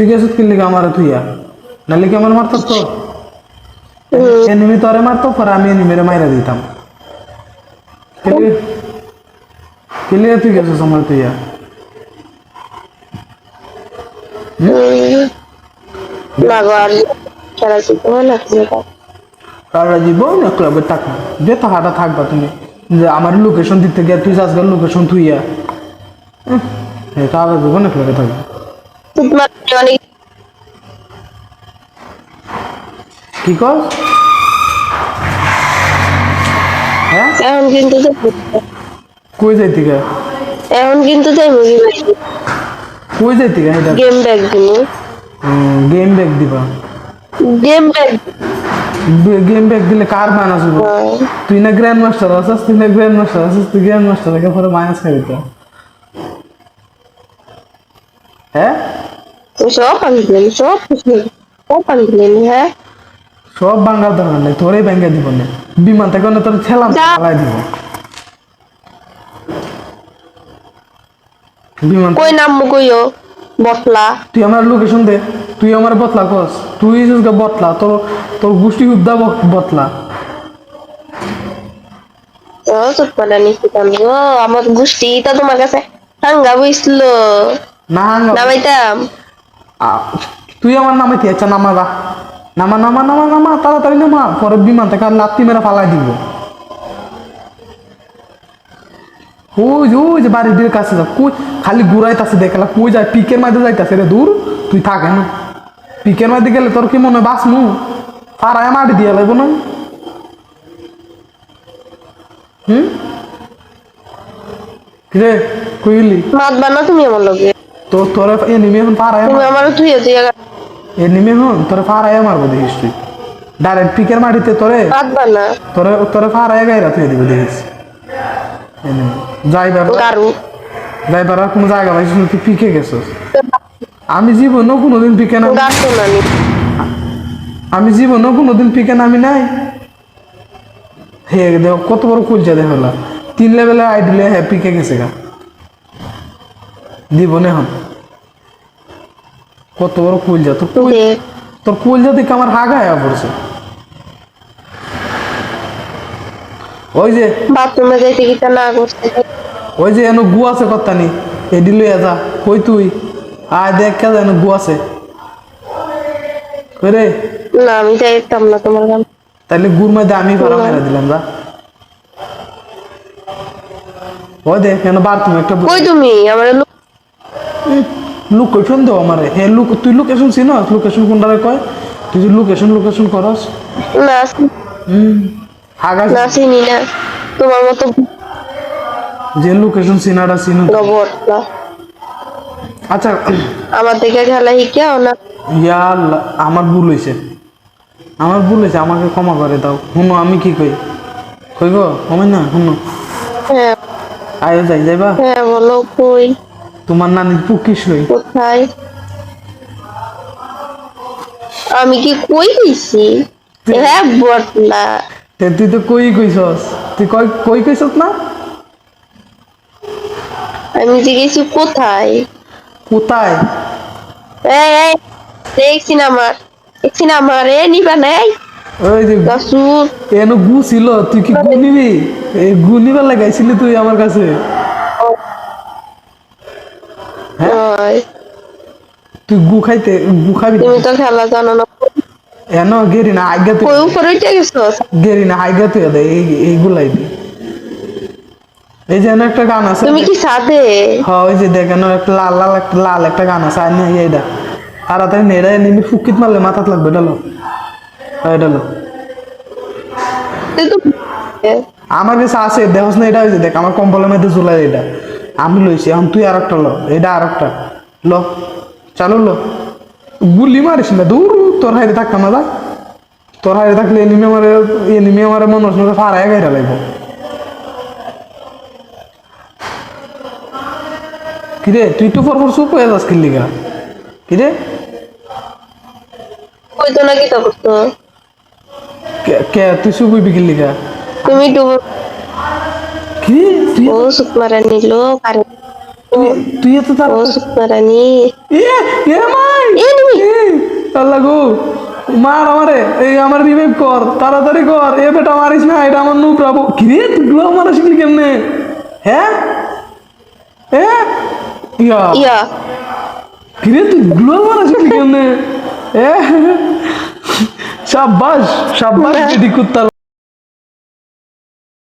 তুই গেছিস কি লিখে আমার তুইয়া নাহলে কি আমার মারতাস তো? এনিমি তোরে মারতো পরে আমি এনিমিরে মাইরা দিতাম। কিলিয়ে তুই গেছিস আমার তুইয়া সারা জীবন টাকা যে টাকাটা থাকবা তুমি। যে আমার লোকেশন দিতে গিয়ে তুই আজকাল লোকেশন তুইয়া সারা জীবন ক্লাবে থাকবে। তোমার অনেক কি কর? হ্যাঁ? এখন কিন্তু কই যাইতি গা? এখন কিন্তু তাই মুভি কই যাইতি গা? এটা গেম ব্যাগ গেম ব্যাগ দিবা? গেম ব্যাগ গেম ব্যাগ দিলে কার মাইনাস হব তুই না গ্র্যান্ড মাস্টার আছিস তুই না গ্র্যান্ড মাস্টার আছিস তুই গ্র্যান্ড মাস্টার একে পরে মাইনাস খাই দিতে হ্যাঁ? সব সব সব হ্যাঁ। বাঙ্গার দরকার নেই ব্যাঙ্গে দিব না। বিমান থেকে তোর ছেলাম চালাই দিব। বিমান কই নাম কইও বটলা তুই আমার লোকেশন দে তুই আমার বতলা কস। তুই সুজকে বতলা তোর তোর গোষ্ঠী উদ্দা বতলা। ও আমি ও আমার গোষ্ঠী তা তোমার কাছে হাঙ্গা বইছিল। না হাঙ্গা- নামাইতাম। তুই আমার নামে কি আচ্ছা নামা বা নামা নামা নামা নামা, তাড়াতাড়ি নামা। পরে বিমান থেকে লাত্তি মেরে ফালাই দিব। ওই ওই যে বাড়ির দিকে কাছে কই, খালি ঘুরাইতাছে দেখলা কই যায়, পিকের মাঝে যাইতাছে রে, দূর। তুই থাকে না পিকের মাঝে গেলে তোর কি মনে বাঁচমু? পাড়ায় মাটি দিয়ে লাগবো না? হুম? রে কইলি? মাত বানা তুমি আমার লগে। তো তোর এনিমি এখন পাড়ায় তুমি আমার তুই তুই এনিমি হন তোরে ফারাইয়া মারবো দেখিস তুই। ডাইরেক্ট পিকের মাটিতে তোরে বানা তোরে তোরে ফারাইয়া গাইরা তুই দিবি দেখিস। যাইবার যাইবার আর কোনো জায়গা পাইছিস তুই পিকে গেছিস। আমি জীবনও কোনোদিন পিকে শোনানি আমি জীবনও কোনোদিন পিকে নামি নাই। হে দেখ কত বড় কুলচা দেখ হলা তিন লেভেলের আইডিলে হ্যাঁ পিকে গেছে গা। জীবনে হন কত বড় কুলজা? তোর তোর কুলজা দেখে আমার হাগায় পড়ছে। ওই যে বাথরুমে যাইতে গিয়ে না করছে ওই যে এনো গু আছে কত্তানি এডি লইয়া যা কই তুই? আয় দেখ কে যেন গু আছে। কই রে? না আমি যাইতাম না তোমার গান তাহলে গুর মধ্যে আমি ভাড়া মেরে দিলাম যা। ওই দেখ কেন বার তুমি একটা কই তুমি? আমার লোকেশন দেও আমারে। হে লুক তুই লোকেশন চিনস? লোকেশন কোনটারে কয়? তুই যে লোকেশন লোকেশন করস? না হাগা না চিনি না। তোমার মতো যে লোকেশন চিনাটা চিনো বটলা আচ্ছা। আমার থেকে খেলা শিখাও না। ইয়া আমার ভুল হয়েছে আমার ভুল হয়েছে আমাকে ক্ষমা করে দাও। শুনো আমি কি কই? কই গো না শুনো। হ্যাঁ। আয়ো যাই যাইবা? হ্যাঁ বলো কই? তোমার নানির পুকিস হই। কোথায়? আমি কি কই দিছি? হ্যাঁ বটলা তে তুই তো কই কইছস? তুই কই কই কইছস না? আমি জিজ্ঞেসি কোথায়? কোথায়? এই এই দেখছি না আমার দেখছি না আমার এ নিবা নাই? ওই যে গাছুর এনো গু ছিল তুই কি গু নিবি? এই গু লাগাইছিলি তুই আমার কাছে? তুই গু খাইতে গু খাবি তুমি তো খেলা জানো না। এনো গেরি না আজ্ঞা তুই কই উপরে উঠে গেছস? গেরি না আজ্ঞা তুই দে এই এইগুলাই দি। এই যে একটা গান আছে। তুমি কি সাথে হ্যাঁ ওই যে দেখেন একটা লাল লাল একটা লাল একটা গান আছে আর নিয়ে এইটা তাড়াতাড়ি নেড়ে নিবি ফুকিত মারলে মাথাত লাগবে এটা লো। হ্যাঁ, এটা লো। তুই তো আমার কাছে আছে দেখোস না এটা ওই যে দেখ আমার কম্বলের মধ্যে ঝুলাই এটা। আমি লইছি এখন তুই আর একটা লো এটা আর একটা লো চালু লো। গুলি মারিস না দূর তোর হাইরে থাকতাম না তোর হাইরে থাকলে এনিমি আমার এনিমি আমার মনে হচ্ছে ফারায় গাইরা লাগবে কিরে তুই তো ফর ফর চুপ হয়ে যাস কিল্লিগা কিরে? কই তো নাকি তো কে- কে তুই চুপ হইবি কিল্লিগা তুমি ডুবো কি তুই ও তুই এত তার সুকমারানি। এ এ মাই Enemy! আল্লাহ গো মার আমারে এই আমার রিভাইভ কর তাড়াতাড়ি কর। এ বেটা মারিস না এটা আমার নুকরাবো কিরে তুই গ্লো মারা শিখলি কেমনে? হ্যাঁ হ্যাঁ ইয়া। ইয়া। কিরে তুই গ্লো মারা শিখলি কেমনে? এ? কুত্তা